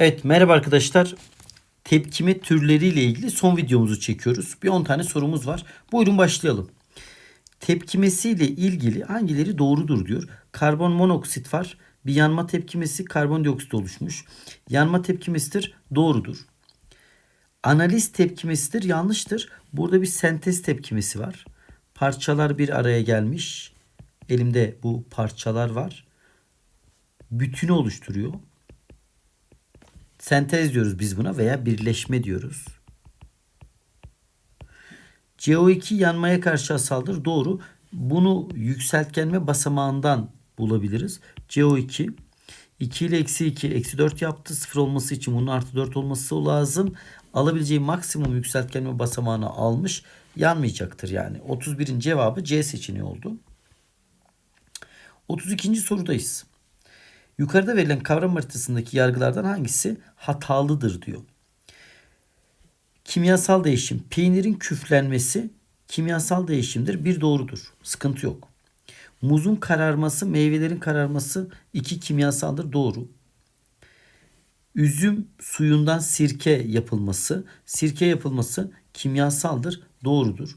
Evet merhaba arkadaşlar. Tepkime türleriyle ilgili son videomuzu çekiyoruz. Bir 10 tane sorumuz var. Buyurun başlayalım. Tepkimesiyle ilgili hangileri doğrudur diyor. Karbon monoksit var. Bir yanma tepkimesi karbondioksit oluşmuş. Yanma tepkimesidir. Doğrudur. Analiz tepkimesidir. Yanlıştır. Burada bir sentez tepkimesi var. Parçalar bir araya gelmiş. Elimde bu parçalar var. Bütünü oluşturuyor. Sentez diyoruz biz buna veya birleşme diyoruz. CO2 yanmaya karşı asaldır. Doğru. Bunu yükseltgenme basamağından bulabiliriz. CO2 2 ile eksi 2 eksi 4 yaptı. 0 olması için bunun artı 4 olması lazım. Alabileceği maksimum yükseltgenme basamağını almış. Yanmayacaktır yani. 31'in cevabı C seçeneği oldu. 32. sorudayız. Yukarıda verilen kavram haritasındaki yargılardan hangisi hatalıdır diyor. Kimyasal değişim. Peynirin küflenmesi kimyasal değişimdir. Bir doğrudur. Sıkıntı yok. Muzun kararması, meyvelerin kararması iki kimyasaldır. Doğru. Üzüm suyundan sirke yapılması, sirke yapılması kimyasaldır. Doğrudur.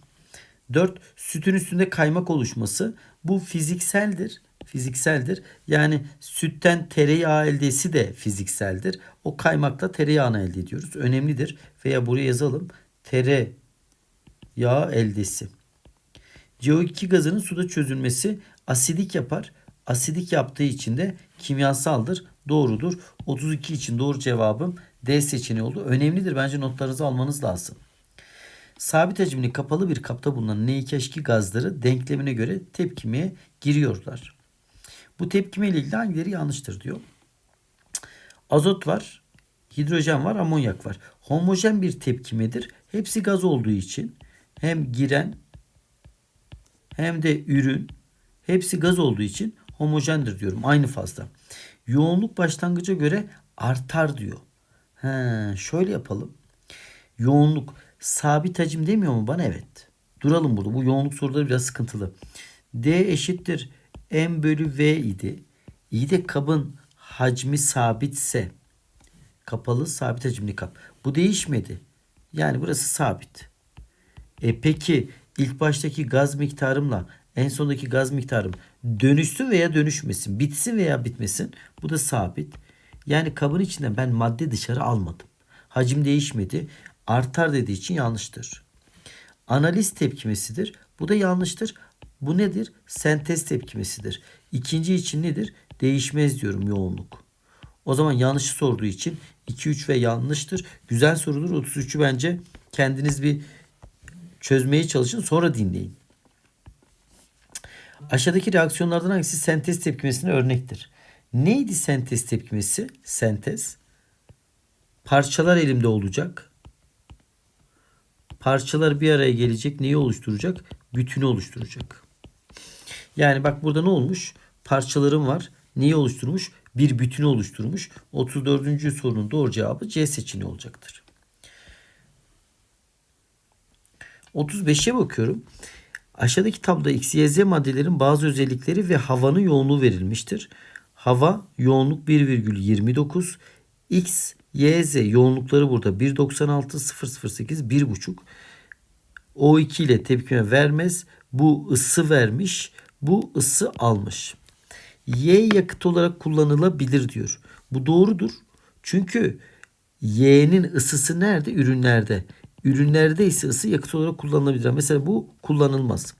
4. Sütün üstünde kaymak oluşması bu fizikseldir. Fizikseldir. Yani sütten tereyağı eldesi de fizikseldir. O kaymakla tereyağını elde ediyoruz. Önemlidir. Veya buraya yazalım. Tereyağı eldesi. CO2 gazının suda çözülmesi asidik yapar. Asidik yaptığı için de kimyasaldır. Doğrudur. 32 için doğru cevabım D seçeneği oldu. Önemlidir. Bence notlarınızı almanız lazım. Sabit hacimli kapalı bir kapta bulunan N2H2 gazları denklemine göre tepkimeye giriyorlar. Bu tepkime ile ilgili hangileri yanlıştır diyor. Azot var, hidrojen var, amonyak var. Homojen bir tepkimedir. Hepsi gaz olduğu için hem giren hem de ürün hepsi gaz olduğu için homojendir diyorum aynı fazla. Yoğunluk başlangıca göre artar diyor. He, şöyle yapalım. Yoğunluk sabit hacim demiyor mu bana? Evet. Duralım burada. Bu yoğunluk soruları biraz sıkıntılı. D eşittir M bölü V idi. İyi de kabın hacmi sabitse kapalı sabit hacimli kap. Bu değişmedi. Yani burası sabit. E peki ilk baştaki gaz miktarımla en sondaki gaz miktarım dönüşsün veya dönüşmesin, bitsin veya bitmesin. Bu da sabit. Yani kabın içinden ben madde dışarı almadım. Hacim değişmedi. Artar dediği için yanlıştır. Analiz tepkimesidir. Bu da yanlıştır. Bu nedir? Sentez tepkimesidir. İkinci için nedir? Değişmez diyorum yoğunluk. O zaman yanlış sorduğu için 2, 3 ve yanlıştır. Güzel sorudur. 33'ü bence kendiniz bir çözmeye çalışın sonra dinleyin. Aşağıdaki reaksiyonlardan hangisi sentez tepkimesine örnektir? Neydi sentez tepkimesi? Sentez. Parçalar elimde olacak. Parçalar bir araya gelecek. Neyi oluşturacak? Bütünü oluşturacak. Yani bak burada ne olmuş? Parçalarım var. Neyi oluşturmuş? Bir bütünü oluşturmuş. 34. sorunun doğru cevabı C seçeneği olacaktır. 35'e bakıyorum. Aşağıdaki tabloda X, Y, Z maddelerin bazı özellikleri ve havanın yoğunluğu verilmiştir. Hava yoğunluk 1,29. X, Y, Z yoğunlukları burada 1,96, 0,08, 1,5. O2 ile tepkime vermez. Bu ısı vermiş. Bu ısı almış. Y yakıt olarak kullanılabilir diyor. Bu doğrudur. Çünkü Y'nin ısısı nerede? Ürünlerde. Ürünlerde ise ısı yakıt olarak kullanılabilir. Mesela bu kullanılmaz.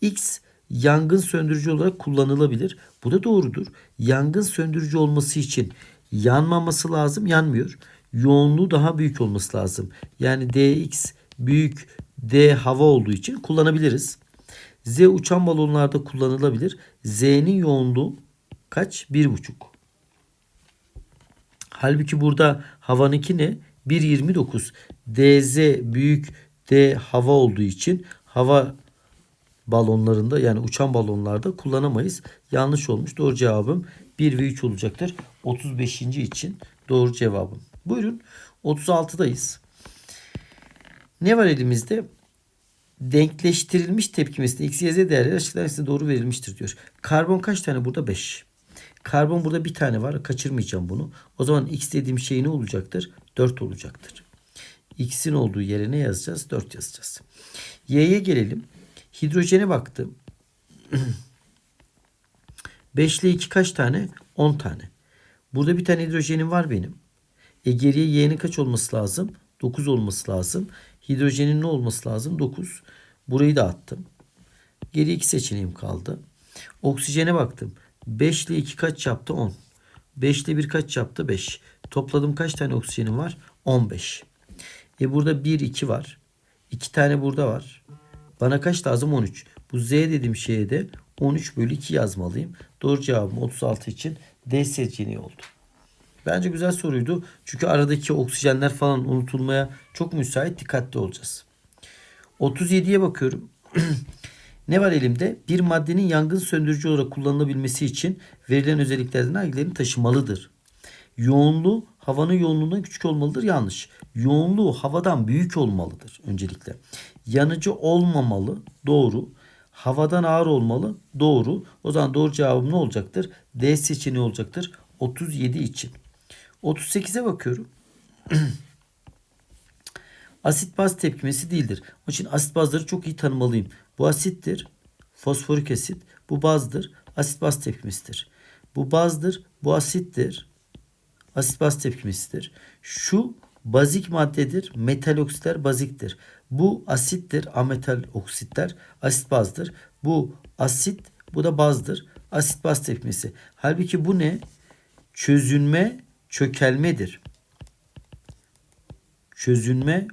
X yangın söndürücü olarak kullanılabilir. Bu da doğrudur. Yangın söndürücü olması için yanmaması lazım, yanmıyor. Yoğunluğu daha büyük olması lazım. Yani dx büyük d hava olduğu için kullanabiliriz. Z uçan balonlarda kullanılabilir. Z'nin yoğunluğu kaç? 1,5. Halbuki burada havanınki ne? 1.29. DZ büyük D hava olduğu için hava balonlarında yani uçan balonlarda kullanamayız. Yanlış olmuş. Doğru cevabım 1 ve 3 olacaktır. 35. için doğru cevabım. Buyurun 36'dayız. Ne var elimizde? Denkleştirilmiş tepkimesinde x, y, z değerleri açıklar doğru verilmiştir diyor. Karbon kaç tane burada? 5. Karbon burada bir tane var. Kaçırmayacağım bunu. O zaman x dediğim şey ne olacaktır? 4 olacaktır. X'in olduğu yere ne yazacağız? 4 yazacağız. Y'ye gelelim. Hidrojene baktım. 5 ile 2 kaç tane? 10 tane. Burada bir tane hidrojenim var benim. E geriye Y'nin kaç olması lazım? 9 olması lazım. Hidrojenin ne olması lazım? 9. Burayı da attım. Geriye iki seçeneğim kaldı. Oksijene baktım. 5 ile 2 kaç yaptı? 10. 5 ile 1 kaç yaptı? 5. Topladım kaç tane oksijenim var? 15. E burada 1, 2 var. 2 tane burada var. Bana kaç lazım? 13. Bu Z dediğim şeye de 13 bölü 2 yazmalıyım. Doğru cevabım 36 için D seçeneği oldu. Bence güzel soruydu. Çünkü aradaki oksijenler falan unutulmaya çok müsait. Dikkatli olacağız. 37'ye bakıyorum. ne var elimde? Bir maddenin yangın söndürücü olarak kullanılabilmesi için verilen özelliklerden hangilerini taşımalıdır? Yoğunluğu havanın yoğunluğundan küçük olmalıdır. Yanlış. Yoğunluğu havadan büyük olmalıdır öncelikle. Yanıcı olmamalı. Doğru. Havadan ağır olmalı. Doğru. O zaman doğru cevabım ne olacaktır? D seçeneği olacaktır. 37 için. 38'e bakıyorum. asit baz tepkimesi değildir. Onun için asit bazları çok iyi tanımalıyım. Bu asittir. Fosforik asit. Bu bazdır. Asit baz tepkimesidir. Bu bazdır. Bu asittir. Asit baz tepkimesidir. Şu bazik maddedir. Metal oksitler baziktir. Bu asittir. Ametal oksitler asit bazdır. Bu asit. Bu da bazdır. Asit baz tepkimesi. Halbuki bu ne? Çözünme çökelmedir. Çözünme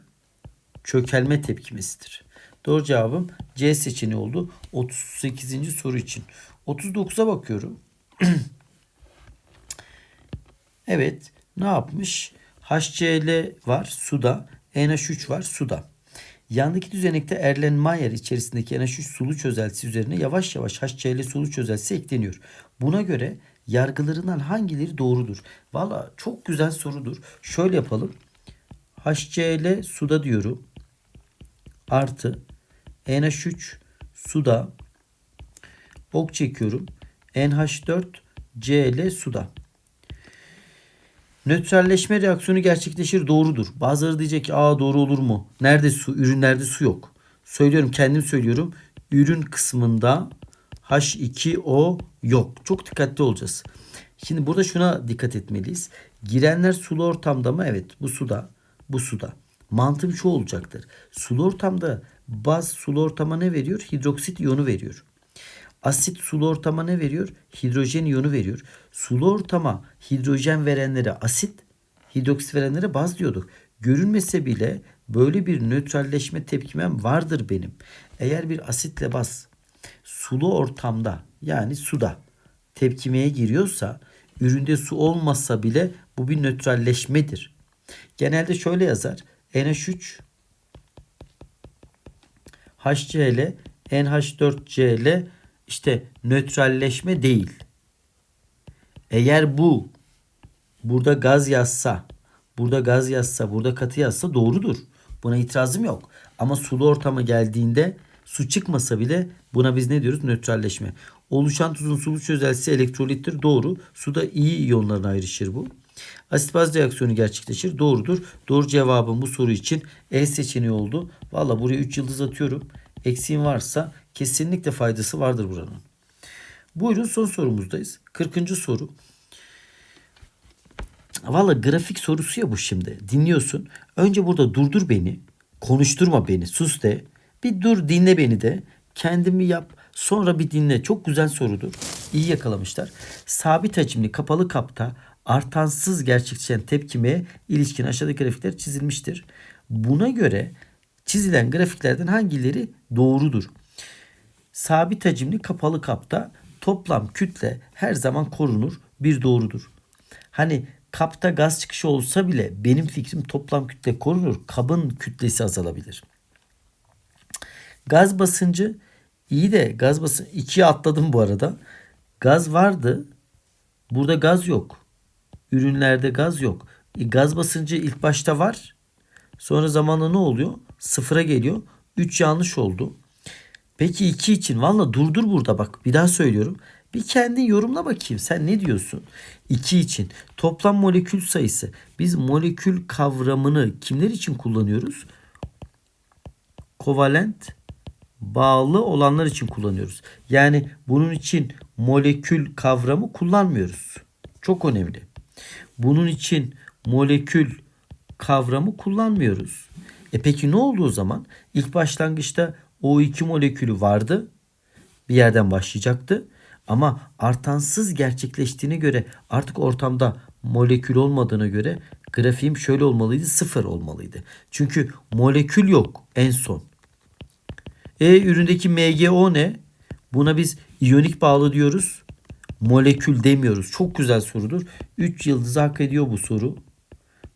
çökelme tepkimesidir. Doğru cevabım C seçeneği oldu. 38. soru için. 39'a bakıyorum. evet. Ne yapmış? HCl var suda. NH3 var suda. Yandaki düzenekte Erlenmeyer içerisindeki NH3 sulu çözeltisi üzerine yavaş yavaş HCl sulu çözeltisi ekleniyor. Buna göre yargılarından hangileri doğrudur? Valla çok güzel sorudur. Şöyle yapalım. HCl suda diyorum. Artı NH3 suda ok çekiyorum. NH4 Cl suda. Nötralleşme reaksiyonu gerçekleşir doğrudur. Bazıları diyecek ki aa doğru olur mu? Nerede su? Ürünlerde su yok. Söylüyorum kendim söylüyorum. Ürün kısmında H2O yok. Çok dikkatli olacağız. Şimdi burada şuna dikkat etmeliyiz. Girenler sulu ortamda mı? Evet bu suda. Bu suda. Mantığım şu olacaktır. Sulu ortamda baz sulu ortama ne veriyor? Hidroksit iyonu veriyor. Asit sulu ortama ne veriyor? Hidrojen iyonu veriyor. Sulu ortama hidrojen verenlere asit, hidroksit verenlere baz diyorduk. Görünmese bile böyle bir nötralleşme tepkimem vardır benim. Eğer bir asitle baz sulu ortamda yani suda tepkimeye giriyorsa üründe su olmasa bile bu bir nötralleşmedir. Genelde şöyle yazar. NH3 HCl NH4Cl işte nötralleşme değil. Eğer bu burada gaz yazsa, burada gaz yazsa, burada katı yazsa doğrudur. Buna itirazım yok. Ama sulu ortama geldiğinde su çıkmasa bile buna biz ne diyoruz? Nötralleşme. Oluşan tuzun sulu çözeltisi elektrolittir. Doğru. Suda iyi iyonlarına ayrışır bu. Asit baz reaksiyonu gerçekleşir. Doğrudur. Doğru cevabım bu soru için E seçeneği oldu. Valla buraya 3 yıldız atıyorum. Eksiğim varsa kesinlikle faydası vardır buranın. Buyurun son sorumuzdayız. 40. soru. Valla grafik sorusu ya bu şimdi. Dinliyorsun. Önce burada durdur beni. Konuşturma beni. Sus de. Bir dur dinle beni de. Kendimi yap. Sonra bir dinle. Çok güzel sorudur. İyi yakalamışlar. Sabit hacimli kapalı kapta artansız gerçekleşen tepkimeye ilişkin aşağıdaki grafikler çizilmiştir. Buna göre çizilen grafiklerden hangileri doğrudur? Sabit hacimli kapalı kapta toplam kütle her zaman korunur. Bir doğrudur. Hani kapta gaz çıkışı olsa bile benim fikrim toplam kütle korunur. Kabın kütlesi azalabilir. Gaz basıncı iyi de gaz basıncı ikiye atladım bu arada. Gaz vardı. Burada gaz yok. Ürünlerde gaz yok. E, gaz basıncı ilk başta var. Sonra zamanla ne oluyor? Sıfıra geliyor. 3 yanlış oldu. Peki 2 için valla durdur burada bak bir daha söylüyorum. Bir kendin yorumla bakayım. Sen ne diyorsun? 2 için toplam molekül sayısı. Biz molekül kavramını kimler için kullanıyoruz? Kovalent bağlı olanlar için kullanıyoruz. Yani bunun için molekül kavramı kullanmıyoruz. Çok önemli. Bunun için molekül kavramı kullanmıyoruz. E peki ne oldu o zaman? İlk başlangıçta O2 molekülü vardı. Bir yerden başlayacaktı. Ama artansız gerçekleştiğine göre artık ortamda molekül olmadığına göre grafiğim şöyle olmalıydı. Sıfır olmalıydı. Çünkü molekül yok en son. E üründeki MgO ne? Buna biz iyonik bağlı diyoruz. Molekül demiyoruz. Çok güzel sorudur. 3 yıldız hak ediyor bu soru.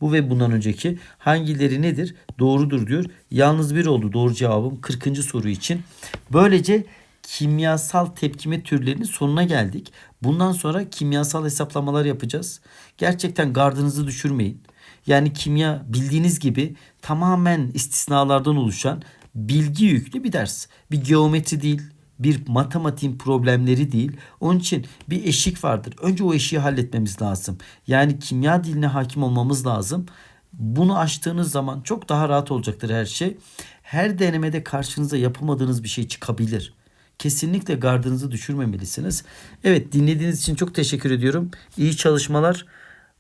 Bu ve bundan önceki hangileri nedir? Doğrudur diyor. Yalnız bir oldu doğru cevabım 40. soru için. Böylece kimyasal tepkime türlerinin sonuna geldik. Bundan sonra kimyasal hesaplamalar yapacağız. Gerçekten gardınızı düşürmeyin. Yani kimya bildiğiniz gibi tamamen istisnalardan oluşan bilgi yüklü bir ders. Bir geometri değil, bir matematiğin problemleri değil. Onun için bir eşik vardır. Önce o eşiği halletmemiz lazım. Yani kimya diline hakim olmamız lazım. Bunu aştığınız zaman çok daha rahat olacaktır her şey. Her denemede karşınıza yapamadığınız bir şey çıkabilir. Kesinlikle gardınızı düşürmemelisiniz. Evet dinlediğiniz için çok teşekkür ediyorum. İyi çalışmalar.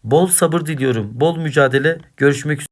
Bol sabır diliyorum. Bol mücadele. Görüşmek üzere.